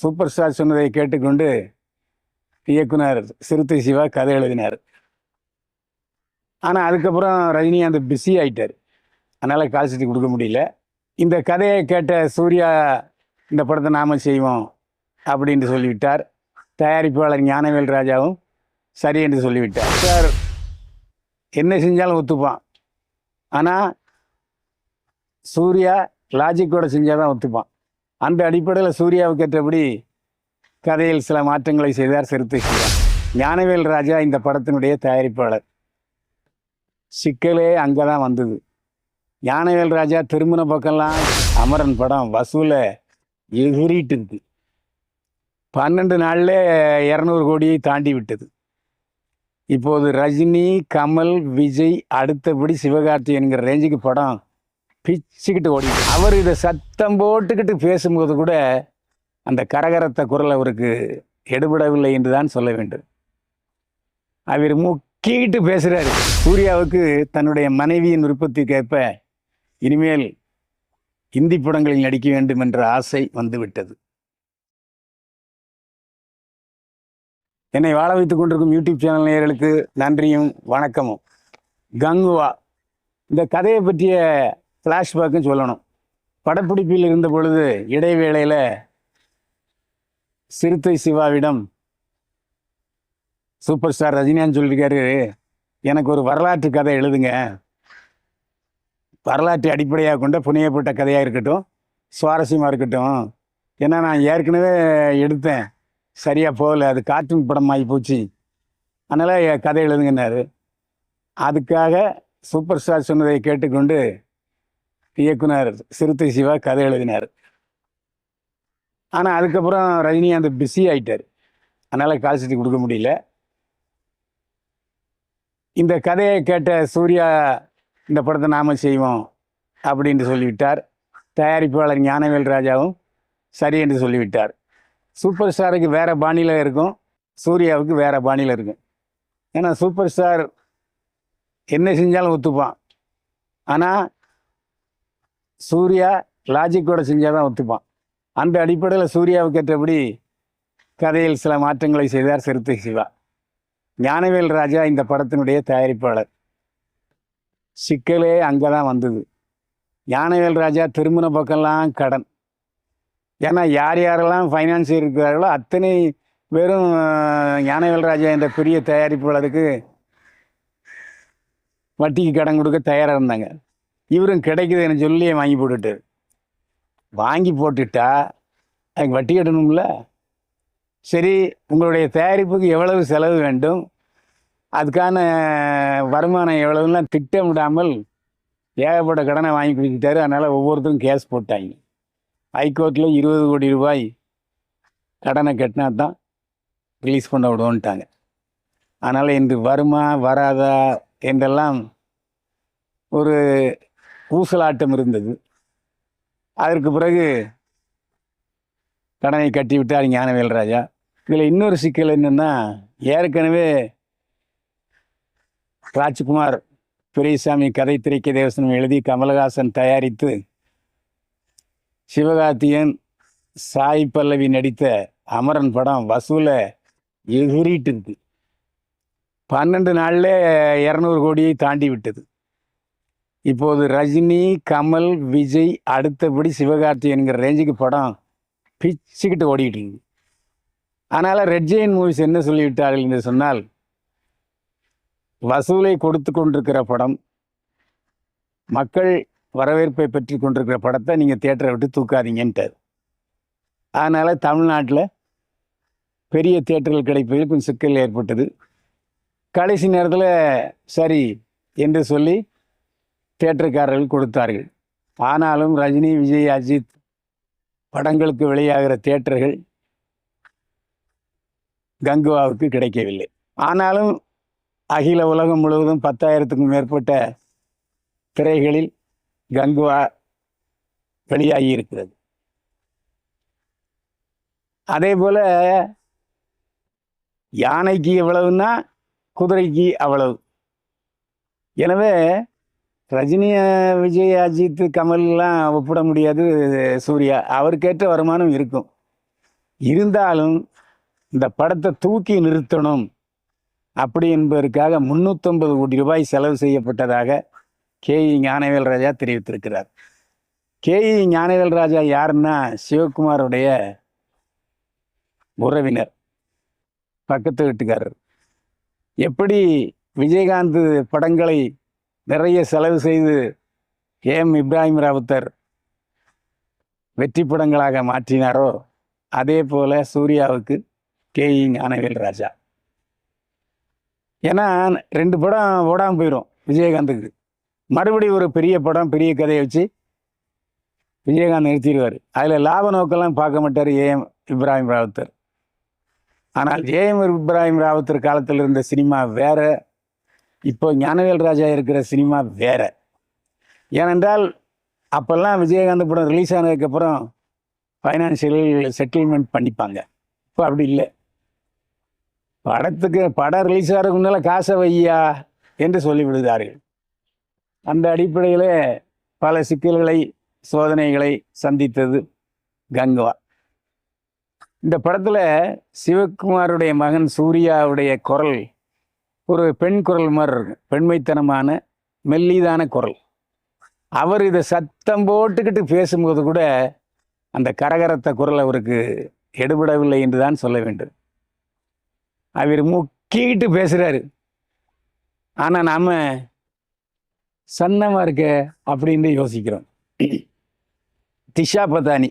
Super star சொன்னதை கேட்டுக்கொண்டு இயக்குனர் சிறுத்தை சிவா கதை எழுதினார். ஆனால் அதுக்கப்புறம் ரஜினிகாந்த் பிஸி ஆகிட்டார் அதனால் கால்ஷீட் கொடுக்க முடியல. இந்த கதையை கேட்ட சூர்யா இந்த படத்தை நாம் செய்வோம் அப்படின்ட்டு சொல்லிவிட்டார். தயாரிப்பாளர் ஞானவேல் ராஜாவும் சரி என்று சொல்லிவிட்டார். சார் என்ன செஞ்சாலும் ஒத்துப்பான். ஆனால் சூர்யா லாஜிக்கோட செஞ்சால் தான் ஒத்துப்பான். அந்த அடிப்படையில் சூர்யாவுக்கு ஏற்றபடி கதையில் சில மாற்றங்களை செய்தார் சிறுத்தை ஞானவேல் ராஜா இந்த படத்தினுடைய தயாரிப்பாளர். சிக்கலே அங்கே தான் வந்தது. ஞானவேல் ராஜா திருமண பக்கம்லாம் அமரன் படம் வசூல எகிரிட்டு இருக்கு பன்னெண்டு நாளில் இரநூறு கோடியை தாண்டி விட்டது. இப்போது ரஜினி கமல் விஜய் அடுத்தபடி சிவகார்த்திகேயன்கிற ரேஞ்சுக்கு படம் பிச்சுக்கிட்டு ஓடி அவர் இதை சத்தம் போட்டுக்கிட்டு பேசும்போது கூட அந்த கரகரத்த குரல் அவருக்கு எடுபடவில்லை என்று தான் சொல்ல வேண்டும். அவர் முக்கிட்டு பேசுகிறாரு சூர்யாவுக்கு தன்னுடைய மனைவியின் விருப்பத்திற்கேற்ப இனிமேல் இந்தி படங்களில் நடிக்க வேண்டும் என்ற ஆசை வந்துவிட்டது. என்னை வாழ வைத்துக் கொண்டிருக்கும் யூடியூப் சேனல் நேயர்களுக்கு நன்றியும் வணக்கமும். கங்குவா இந்த கதையை பற்றிய ஃப்ளாஷ்பேக்கும் சொல்லணும். படப்பிடிப்பில் இருந்த பொழுது இடைவேளையில் சிறுத்தை சிவாவிடம் சூப்பர் ஸ்டார் ரஜினிகாந்த் சொல்லியிருக்காரு எனக்கு ஒரு வரலாற்று கதை எழுதுங்க. வரலாற்று அடிப்படையாக கொண்ட புனையப்பட்ட கதையாக இருக்கட்டும் சுவாரஸ்யமாக இருக்கட்டும். ஏன்னா நான் ஏற்கனவே எடுத்தேன். சரியாக போகலை அது கார்ட்டூன் படம் ஆகி போச்சு. அதனால் என் கதை எழுதுங்கன்னாரு. அதுக்காக சூப்பர் ஸ்டார் சொன்னதை கேட்டுக்கொண்டு இயக்குனர் சிறுத்தை சிவா கதை எழுதினார். ஆனால் அதுக்கப்புறம் ரஜினிகாந்த் பிஸி ஆயிட்டார். அதனால் கால்ஷீட் கொடுக்க முடியல. இந்த கதையை கேட்ட சூர்யா இந்த படத்தை நாம் செய்வோம் அப்படின்ட்டு சொல்லிவிட்டார். தயாரிப்பாளர் ஞானவேல் ராஜாவும் சரி என்று சொல்லிவிட்டார். சூப்பர் ஸ்டாருக்கு வேறு பாணியில் இருக்கும். சூர்யாவுக்கு வேறு பாணியில் இருக்கும். ஏன்னா சூப்பர் ஸ்டார் என்ன செஞ்சாலும் ஒத்துப்பான். ஆனால் சூர்யா லாஜிக்கோட செஞ்சால் தான் ஒத்துப்பான். அந்த அடிப்படையில் சூர்யாவுக்கு ஏற்றபடி கதையில் சில மாற்றங்களை செய்தார் சிறுத்தை சிவா. ஞானவேல் ராஜா இந்த படத்தினுடைய தயாரிப்பாளர். சிக்கலே அங்கே தான் வந்தது. ஞானவேல் ராஜா திருமண பக்கம்லாம் கடன். ஏன்னா யார் யாரெல்லாம் ஃபைனான்ஸ் இருக்கிறார்களோ அத்தனை வெறும் ஞானவேல் ராஜா என்ற பெரிய தயாரிப்பாளருக்கு வட்டிக்கு கடன் கொடுக்க தயாராக இருந்தாங்க. இவரும் கிடைக்குதுன்னு சொல்லி வாங்கி போட்டுட்டு. வாங்கி போட்டுட்டா அதுக்கு வட்டி கட்டணும்ல? சரி உங்களுடைய தயாரிப்புக்கு எவ்வளவு செலவு வேண்டும்? அதுக்கான வருமானம் எவ்வளவுலாம் திட்டமிடாமல் ஏகப்பட்ட கடனை வாங்கி கொடுத்துட்டாரு. அதனால் ஒவ்வொருத்தரும் கேஸ் போட்டாங்க. ஹைகோர்ட்டில் இருபது கோடி ரூபாய் கடனை கட்டினா தான் ரிலீஸ் பண்ண விடுவோன்ட்டாங்க. அதனால் இன்று வருமா வராதா என்றெல்லாம் ஒரு ஊசலாட்டம் இருந்தது. அதற்கு பிறகு கடனை கட்டி விட்டார் ஞானவேல் ராஜா. இதில் இன்னொரு சிக்கல் என்னென்னா ஏற்கனவே ராஜ்குமார் பெரியசாமி கதை திரைக்க தேவசனம் எழுதி கமலஹாசன் தயாரித்து சிவகார்த்தியன் சாய் பல்லவி நடித்த அமரன் படம் வசூலை எகிரிட்டு இருக்கு பன்னெண்டு நாளில் இரநூறு கோடியை தாண்டி விட்டது. இப்போது ரஜினி கமல் விஜய் அடுத்தபடி சிவகார்த்திகேயன்கிற ரேஞ்சுக்கு படம் பிச்சுக்கிட்டு ஓடிக்கிட்டு ஆனால் அதனால் ரெட் ஜெயின் மூவிஸ் என்ன சொல்லிவிட்டார்கள் என்று சொன்னால் வசூலை கொடுத்து கொண்டிருக்கிற படம் மக்கள் வரவேற்பை பெற்று கொண்டிருக்கிற படத்தை நீங்கள் தேட்டரை விட்டு தூக்காதீங்கன்ட்டார். அதனால் தமிழ்நாட்டில் பெரிய தேட்டர்கள் கிடைப்பதில் கொஞ்சம் சிக்கல் ஏற்பட்டது. கடைசி நேரத்தில் சரி என்று சொல்லி தேட்டருக்காரர்கள் கொடுத்தார்கள். ஆனாலும் ரஜினி விஜய் அஜித் படங்களுக்கு வெளியாகிற தேட்டர்கள் கங்குவாவுக்கு கிடைக்கவில்லை. ஆனாலும் அகில உலகம் முழுவதும் பத்தாயிரத்துக்கும் மேற்பட்ட திரைகளில் கங்குவா வெளியாகி இருக்கிறது அதே போல யானைக்கு எவ்வளவுன்னா குதிரைக்கு அவ்வளவு. எனவே ரஜினியை விஜய் அஜித் கமல்லாம் ஒப்பிட முடியாது சூர்யா. அவருக்கேற்ற வருமானம் இருக்கும். இருந்தாலும் இந்த படத்தை தூக்கி நிறுத்தணும் அப்படி என்பதற்காக முந்நூற்றம்பது கோடி ரூபாய் செலவு செய்யப்பட்டதாக கேஇ ஞானவேல் ராஜா தெரிவித்திருக்கிறார். கேஇ ஞானவேல் ராஜா யாருன்னா சிவகுமாருடைய உறவினர் பக்கத்து வீட்டுக்காரர். எப்படி விஜயகாந்த் படங்களை நிறைய செலவு செய்து ஏஎம் இப்ராஹிம் ராவுத்தர் வெற்றி படங்களாக மாற்றினாரோ அதே போல சூர்யாவுக்கு கேஇ ஞானவேல் ராஜா. ஏன்னா ரெண்டு படம் ஓடாமல் போயிடும் விஜயகாந்துக்கு. மறுபடியும் ஒரு பெரிய படம் பெரிய கதையை வச்சு விஜயகாந்த் நிறுத்திடுவார். அதில் லாப நோக்கெல்லாம் பார்க்க மாட்டார் ஏஎம் இப்ராஹிம் ராவுத்தர். ஆனால் ஏஎம் இப்ராஹிம் ராவுத்தர் காலத்தில் இருந்த சினிமா வேற இப்போ ஞானவேல் ராஜா இருக்கிற சினிமா வேற. ஏனென்றால் அப்போல்லாம் விஜயகாந்த் படம் ரிலீஸ் ஆனதுக்கப்புறம் ஃபைனான்சியல் செட்டில்மெண்ட் பண்ணிப்பாங்க. இப்போ அப்படி இல்லை. படத்துக்கு படம் ரிலீஸ் ஆகிறதுக்கு முன்னால் காசை வையா என்று சொல்லிவிடுகிறார்கள். அந்த அடிப்படையில் பல சிக்கல்களை சோதனைகளை சந்தித்தது கங்குவா. இந்த படத்தில் சிவகுமாருடைய மகன் சூர்யாவுடைய குரல் ஒரு பெண் குரல் மாதிரி இருக்கும் பெண்மைத்தனமான மெல்லிதான குரல். அவர் இதை சத்தம் போட்டுக்கிட்டு பேசும்போது கூட அந்த கரகரத்த குரல் அவருக்கு எடுபடவில்லை என்று தான் சொல்ல வேண்டும். அவர் முக்கிட்டு பேசுகிறாரு ஆனால் நாம் சன்னமாக இருக்க அப்படின்னு யோசிக்கிறோம். திஷா பதானி.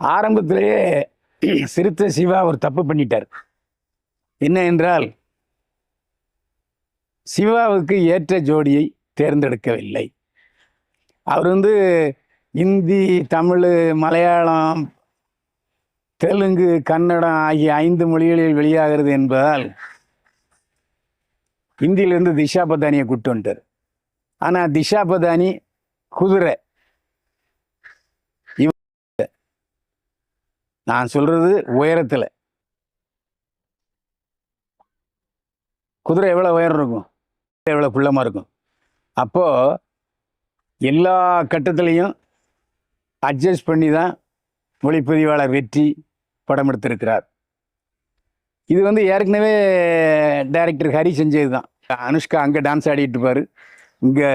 ஆரம்பத்திலேயே சிறுத்தை சிவா அவர் தப்பு பண்ணிட்டார். என்ன என்றால் சிவாவுக்கு ஏற்ற ஜோடியை தேர்ந்தெடுக்கவில்லை. அவர் வந்து இந்தி தமிழ் மலையாளம் தெலுங்கு கன்னடம் ஆகிய ஐந்து மொழிகளில் வெளியாகிறது என்பதால் இந்தியிலிருந்து திஷா பதானியை கூட்டு வந்துட்டார். ஆனால் திஷா பதானி குதிரை. இவ நான் சொல்றது உயரத்தில். குதிரை எவ்வளோ உயரம் இருக்கும்? எவ்வளோ குள்ளமாக இருக்கும். அப்போது எல்லா கட்டத்துலேயும் அட்ஜஸ்ட் பண்ணி தான் ஒளிப்பதிவாளர் வெற்றி படம் எடுத்திருக்கிறார். இது வந்து ஏற்கனவே டைரக்டர் ஹரி செஞ்சது தான். அனுஷ்கா அங்கே டான்ஸ் ஆடிட்டு இருப்பார். இங்கே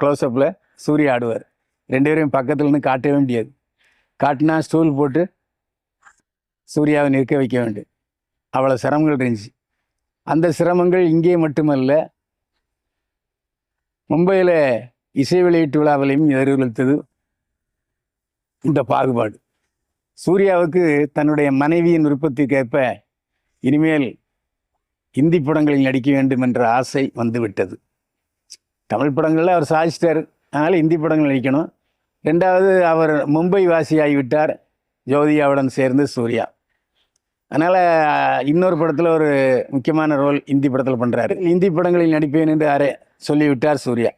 க்ளோஸ்அப்பில் சூர்யா ஆடுவார். ரெண்டு பேரையும் பக்கத்துலன்னு இருந்து காட்டவே முடியாது. காட்டினா ஸ்டூல் போட்டு சூர்யாவை நிற்க வைக்க வேண்டும். அவ்வளோ சிரமங்கள் இருந்துச்சு. அந்த சிரமங்கள் இங்கே மட்டுமல்ல மும்பையில் இசை வெளியீட்டு விழாவிலையும் எதிர்கொளுத்தது இந்த பாகுபாடு. சூர்யாவுக்கு தன்னுடைய மனைவியின் விருப்பத்திற்கேற்ப இனிமேல் இந்தி படங்களில் நடிக்க வேண்டும் என்ற ஆசை வந்துவிட்டது. தமிழ் படங்களில் அவர் சாதிச்சிட்டார். அதனால் இந்தி படங்கள் நடிக்கணும். ரெண்டாவது அவர் மும்பை வாசியாகிவிட்டார் ஜோதியாவுடன் சேர்ந்து சூர்யா. அதனால் இன்னொரு படத்தில் ஒரு முக்கியமான ரோல் இந்தி படத்தில் பண்ணுறாரு இந்தி படங்களில் நடிப்பேன் என்று அரே சொல்லிவிட்டார் சூர்யா.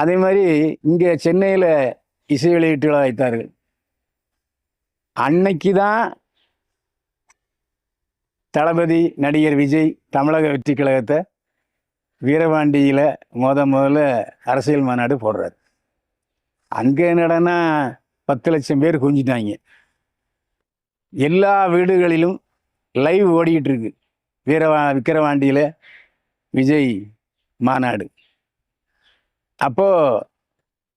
அதே மாதிரி இங்கே சென்னையில் இசை வெளியீட்டு விழா வைத்தார்கள். அன்னைக்கு தான் தளபதி நடிகர் விஜய் தமிழக வெற்றி கழகத்தை வீரபாண்டியில் முத முதல்ல அரசியல் மாநாடு போடுறார். அங்கே என்னடனா பத்து லட்சம் பேர் குஞ்சிட்டாங்க எல்லா வீடுகளிலும் லைவ் ஓடிக்கிட்டு இருக்கு. வீரவா விக்கிரவாண்டியில் விஜய் மாநாடு. அப்போது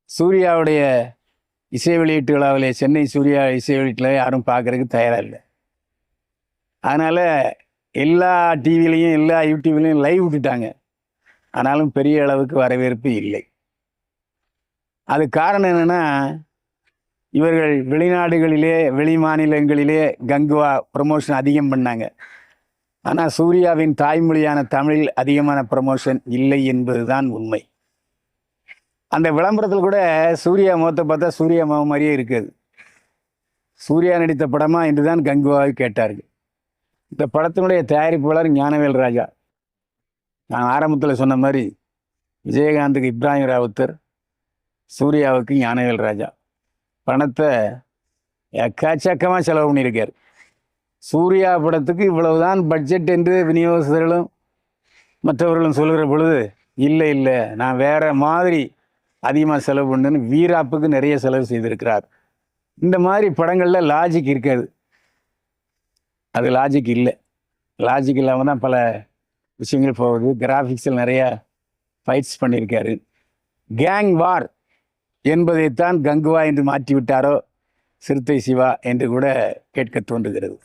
சூர்யாவுடைய இசை வெளியீட்டு விழாவில் சென்னை சூர்யா இசை வெளியீட்டில் யாரும் பார்க்குறதுக்கு தயாராக இல்லை அதனால் எல்லா டிவிலையும் எல்லா யூடியூப்லேயும் லைவ் விட்டுட்டாங்க. ஆனாலும் பெரிய அளவுக்கு வரவேற்பு இல்லை. அது காரணம் என்னென்னா இவர்கள் வெளிநாடுகளிலே வெளி மாநிலங்களிலே கங்குவா ப்ரமோஷன் அதிகம் பண்ணாங்க. ஆனால் சூர்யாவின் தாய்மொழியான தமிழில் அதிகமான ப்ரமோஷன் இல்லை என்பதுதான் உண்மை. அந்த விளம்பரத்தில் கூட சூர்யா முகத்தை பார்த்தா சூர்யா முகம் மாதிரியே இருக்குது. சூர்யா நடித்த படமா என்று தான் கங்குவாவை கேட்டார்கள். இந்த படத்தினுடைய தயாரிப்பாளர் ஞானவேல் ராஜா. நான் ஆரம்பத்தில் சொன்ன மாதிரி விஜயகாந்துக்கு இப்ராஹிம் ராவுத்தர் சூர்யாவுக்கு ஞானவேல் ராஜா. பணத்தை எக்காச்சக்கமாக செலவு பண்ணியிருக்கார். சூர்யா படத்துக்கு இவ்வளவுதான் பட்ஜெட் என்று விநியோகஸ்தர்களும் மற்றவர்களும் சொல்கிற பொழுது இல்லை இல்லை நான் வேற மாதிரி அதிகமாக செலவு பண்ணுன்னு வீராப்புக்கு நிறைய செலவு செய்திருக்கிறார். இந்த மாதிரி படங்களில் லாஜிக் இருக்காது. அது லாஜிக் இல்லை. லாஜிக் இல்லாமல் தான் பல விஷயங்கள் போகுது. கிராஃபிக்ஸில் நிறையா ஃபைட்ஸ் பண்ணியிருக்காரு. கேங் வார் என்பதைத்தான் கங்குவா என்று மாற்றி விட்டாரோ சிறுத்தை சிவா என்று கூட கேட்க தோன்றுகிறது.